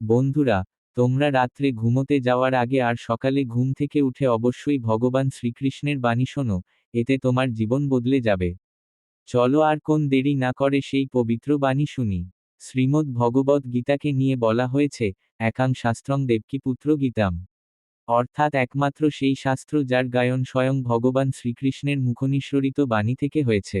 বন্ধুরা, তোমরা রাত্রে ঘুমোতে যাওয়ার আগে আর সকালে ঘুম থেকে উঠে অবশ্যই ভগবান শ্রীকৃষ্ণের বাণী শোনো, এতে তোমার জীবন বদলে যাবে। চলো আর কোন দেরি না করে সেই পবিত্র বাণী শুনি। শ্রীমদ্ ভগবদ গীতাকে নিয়ে বলা হয়েছে, একাং শাস্ত্রং দেবকীপুত্র গীতাম। অর্থাৎ একমাত্র সেই শাস্ত্র যার গায়ন স্বয়ং ভগবান শ্রীকৃষ্ণের মুখনিঃসরিত বাণী থেকে হয়েছে।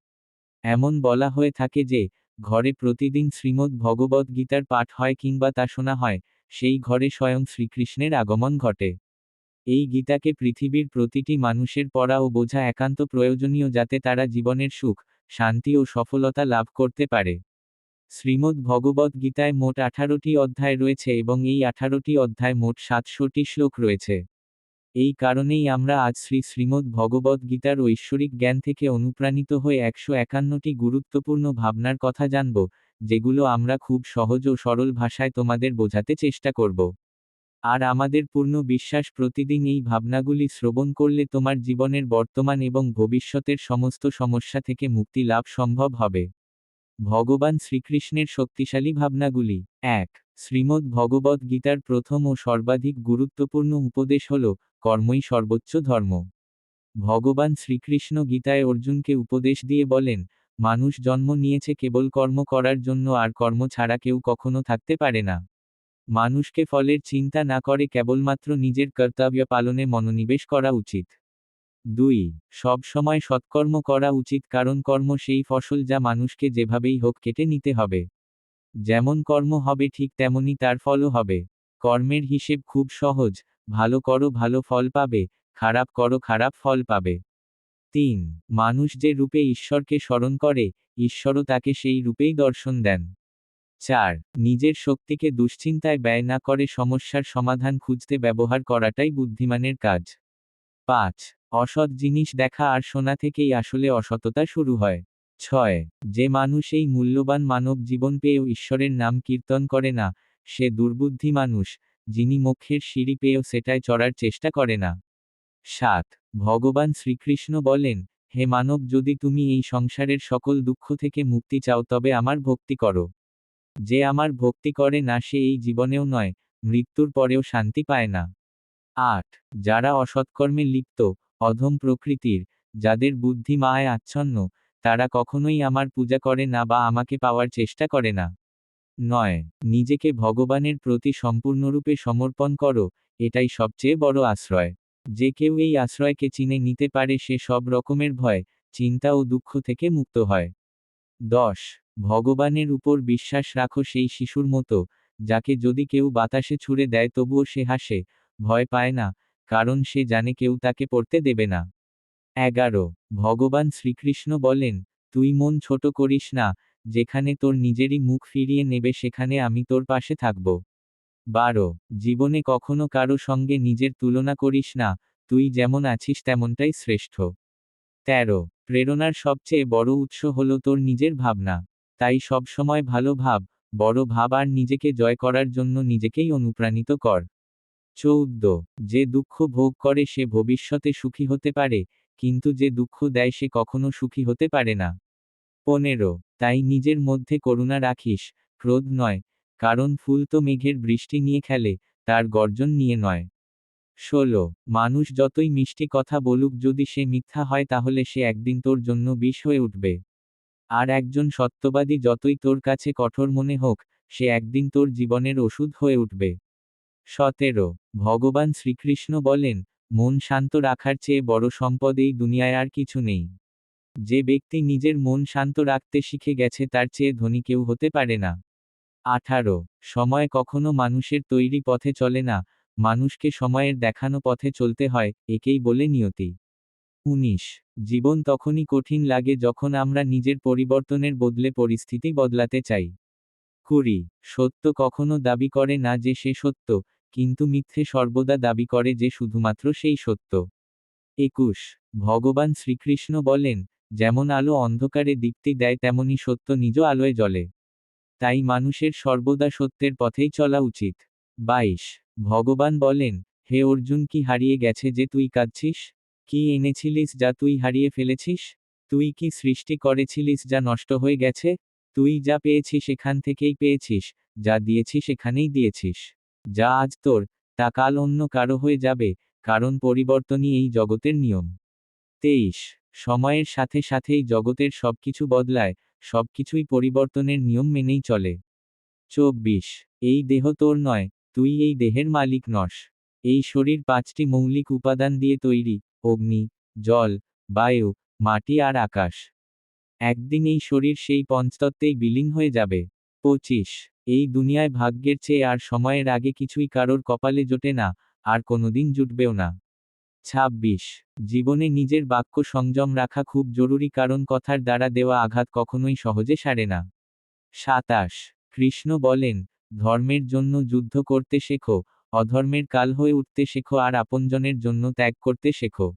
এমন বলা হয়ে থাকে যে, ঘরে প্রতিদিন শ্রীমদ্ ভগবদ গীতার পাঠ হয় কিংবা তা শোনা হয়, সেই ঘরে স্বয়ং শ্রীকৃষ্ণের আগমন ঘটে। এই গীতাকে পৃথিবীর প্রতিটি মানুষের পড়া ও বোঝা একান্ত প্রয়োজনীয় যাতে তারা জীবনের সুখ, শান্তি ও সফলতা লাভ করতে পারে। শ্রীমদ্ ভগবদ গীতায় মোট আঠারোটি অধ্যায় রয়েছে এবং এই আঠারোটি অধ্যায় মোট সাতশোটি শ্লোক রয়েছে। এই কারণেই আমরা আজ শ্রী শ্রীমদ্ ভগবদ গীতার ঐশ্বরিক জ্ঞান থেকে অনুপ্রাণিত হয়ে একশো একান্নটি গুরুত্বপূর্ণ ভাবনার কথা জানব, যেগুলো আমরা খুব সহজ ও সরল ভাষায় তোমাদের বোঝাতে চেষ্টা করব। আর আমাদের পূর্ণ বিশ্বাস প্রতিদিন এই ভাবনাগুলি শ্রবণ করলে তোমার জীবনের বর্তমান এবং ভবিষ্যতের সমস্ত সমস্যা থেকে মুক্তি লাভ সম্ভব হবে। ভগবান শ্রীকৃষ্ণের শক্তিশালী ভাবনাগুলি। এক, শ্রীমদ্ ভগবদ গীতার প্রথম ও সর্বাধিক গুরুত্বপূর্ণ উপদেশ হল কর্মই সর্বোচ্চ ধর্ম। ভগবান শ্রীকৃষ্ণ গীতায় অর্জুনকে উপদেশ দিয়ে বলেন, মানুষ জন্ম নিয়েছে কেবল কর্ম করার জন্য আর কর্ম ছাড়া কেউ কখনো থাকতে পারে না। মানুষকে ফলের চিন্তা না করে কেবলমাত্র নিজের কর্তব্য পালনে মনোনিবেশ করা উচিত। দুই, সব সময় সৎকর্ম করা উচিত কারণ কর্ম সেই ফসল যা মানুষকে যেভাবেই হোক কেটে নিতে হবে। যেমন কর্ম হবে ঠিক তেমনি তার ফলও হবে। কর্মের হিসেব খুব সহজ ভালো করো ভালো ফল পাবে, খারাপ করো খারাপ ফল পাবে। তিন, মানুষ যে রূপে ঈশ্বরকে স্মরণ করে, ঈশ্বরও তাকে সেই রূপেই দর্শন দেন। চার, নিজের শক্তিকে দুশ্চিন্তায় ব্যয় না করে সমস্যার সমাধান খুঁজতে ব্যবহার করাটাই বুদ্ধিমানের কাজ। পাঁচ, অসৎ জিনিস দেখা আর শোনা থেকেই আসলে অসততা শুরু হয়। ছয়, যে মানুষ এই মূল্যবান মানব জীবন পেয়েও ঈশ্বরের নাম কীর্তন করে না, সে দুর্বুদ্ধি মানুষ যিনি মোক্ষের সিঁড়ি পেয়েও সেটায় চড়ার চেষ্টা করে না। সাত, ভগবান শ্রীকৃষ্ণ বলেন, হে মানব, যদি তুমি এই সংসারের সকল দুঃখ থেকে মুক্তি চাও, তবে আমার ভক্তি করো। যে আমার ভক্তি করে না, সে এই জীবনেও নয়, মৃত্যুর পরেও শান্তি পায় না। আট, যারা অসৎকর্মে লিপ্ত, অধম প্রকৃতির, যাদের বুদ্ধি মায় আচ্ছন্ন, তারা কখনোই আমার পূজা করে না বা আমাকে পাওয়ার চেষ্টা করে না। নয়, নিজেকে ভগবানের প্রতি সম্পূর্ণরূপে সমর্পণ করো, এটাই সবচেয়ে বড় আশ্রয়। যে কেউ এই আশ্রয়কে চিনে নিতে পারে সে সব রকমের ভয়, চিন্তা ও দুঃখ থেকে মুক্ত হয়। দশ, ভগবানের উপর বিশ্বাস রাখো সেই শিশুর মতো, যাকে যদি কেউ বাতাসে ছুড়ে দেয় তবুও সে হাসে, ভয় পায় না, কারণ সে জানে কেউ তাকে পড়তে দেবে না। এগারো, ভগবান শ্রীকৃষ্ণ বলেন, তুই মন ছোট করিস না যেখানে তোর নিজেরই মুখ ফিরিয়ে নেবে, সেখানে আমি তোর পাশে থাকব। বারো, জীবনে কখনো কারও সঙ্গে নিজের তুলনা করিস না, তুই যেমন আছিস তেমনটাই শ্রেষ্ঠ। তেরো, প্রেরণার সবচেয়ে বড় উৎস হল তোর নিজের ভাবনা। তাই সবসময় ভালো ভাব, বড় ভাব আর নিজেকে জয় করার জন্য নিজেকেই অনুপ্রাণিত কর। চৌদ্দ, যে দুঃখ ভোগ করে সে ভবিষ্যতে সুখী হতে পারে, কিন্তু যে দুঃখ দেয় সে কখনো সুখী হতে পারে না। পনেরো তাই নিজের মধ্যে করুণা রাখিস, ক্রোধ নয়, কারণ ফুল তো মেঘের বৃষ্টি নিয়ে খেলে, তার গর্জন নিয়ে নয়। ষোলো, মানুষ যতই মিষ্টি কথা বলুক যদি সে মিথ্যা হয় তাহলে সে একদিন তোর জন্য বিষ হয়ে উঠবে। আর একজন সত্যবাদী যতই তোর কাছে কঠোর মনে হোক, সে একদিন তোর জীবনের ওষুধ হয়ে উঠবে। সতেরো, ভগবান শ্রীকৃষ্ণ বলেন, মন শান্ত রাখার চেয়ে বড় সম্পদ এই দুনিয়ায় আর কিছু নেই। যে ব্যক্তি নিজের মন শান্ত রাখতে শিখে গেছে তার চেয়ে ধনী কেউ হতে পারে না। আঠারো, সময় কখনো মানুষের তৈরি পথে চলে না, মানুষকে সময়ের দেখানো পথে চলতে হয়, একেই বলে নিয়তি। উনিশ, জীবন তখনই কঠিন লাগে যখন আমরা নিজের পরিবর্তনের বদলে পরিস্থিতি বদলাতে চাই। কুড়ি, সত্য কখনো দাবি করে না যে সে সত্য, কিন্তু মিথ্যে সর্বদা দাবি করে যে শুধুমাত্র সেই সত্য। একুশ, ভগবান শ্রীকৃষ্ণ বলেন যেমন আলো অন্ধকারে দীপ্তি দেয়, তেমনি সত্য নিজ আলোয় জ্বলে। তাই মানুষের সর্বদা সত্যের পথেই চলা উচিত। বাইশ, ভগবান বলেন, হে অর্জুন, কি হারিয়ে গেছে যে তুই কাঁদছিস? কি এনেছিলিস যা তুই হারিয়ে ফেলেছিস? তুই কি সৃষ্টি করেছিলিস যা নষ্ট হয়ে গেছে? তুই যা পেয়েছিস এখান থেকেই পেয়েছিস, যা দিয়েছিস এখানেই দিয়েছিস। যা আজ তোর, তা কাল অন্য কারও হয়ে যাবে, কারণ পরিবর্তনই এই জগতের নিয়ম। তেইশ সময়ের সাথে সাথেই জগতের সবকিছু বদলায়, সবকিছুই পরিবর্তনের নিয়ম মেনেই চলে। চব্বিশ, এই দেহ তোর নয়, তুই এই দেহের মালিক নস। এই শরীর পাঁচটি মৌলিক উপাদান দিয়ে তৈরি, অগ্নি, জল, বায়ু, মাটি আর আকাশ। একদিন এই শরীর সেই পঞ্চতত্ত্বেই বিলীন হয়ে যাবে। পঁচিশ, এই দুনিয়ায় ভাগ্যের চেয়ে আর সময়ের আগে কিছুই কারোর কপালে জোটে না, আর কোনোদিন জুটবেও না। ছাব্বিশ। জীবনে নিজের বাক্য সংযম রাখা খুব জরুরি কারণ কথার দ্বারা দেওয়া আঘাত কখনোই সহজে সারে না। সাতাশ। কৃষ্ণ বলেন, ধর্মের জন্য যুদ্ধ করতে শেখো, অধর্মের কাল হয়ে উঠতে শেখো আর আপনজনের জন্য ত্যাগ করতে শেখো।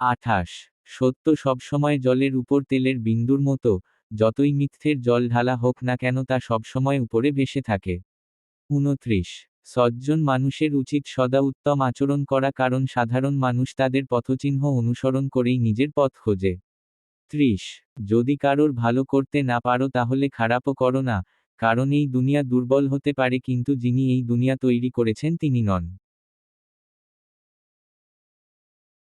আঠাশ। সত্য সবসময় জলের উপর তেলের বিন্দুর মতো, যতই মিথ্যের জল ঢালা হোক না কেন তা সবসময় উপরে ভেসে থাকে। উনত্রিশ। সজ্জন মানুষের উচিত সদা উত্তম আচরণ করা কারণ সাধারণ মানুষ তাদের পথচিহ্ন অনুসরণ করেই নিজের পথ খোঁজে। ত্রিশ, যদি কারোর ভালো করতে না পারো তাহলে খারাপও করো না, কারণ এই দুনিয়া দুর্বল হতে পারে কিন্তু যিনি এই দুনিয়া তৈরি করেছেন তিনি নন।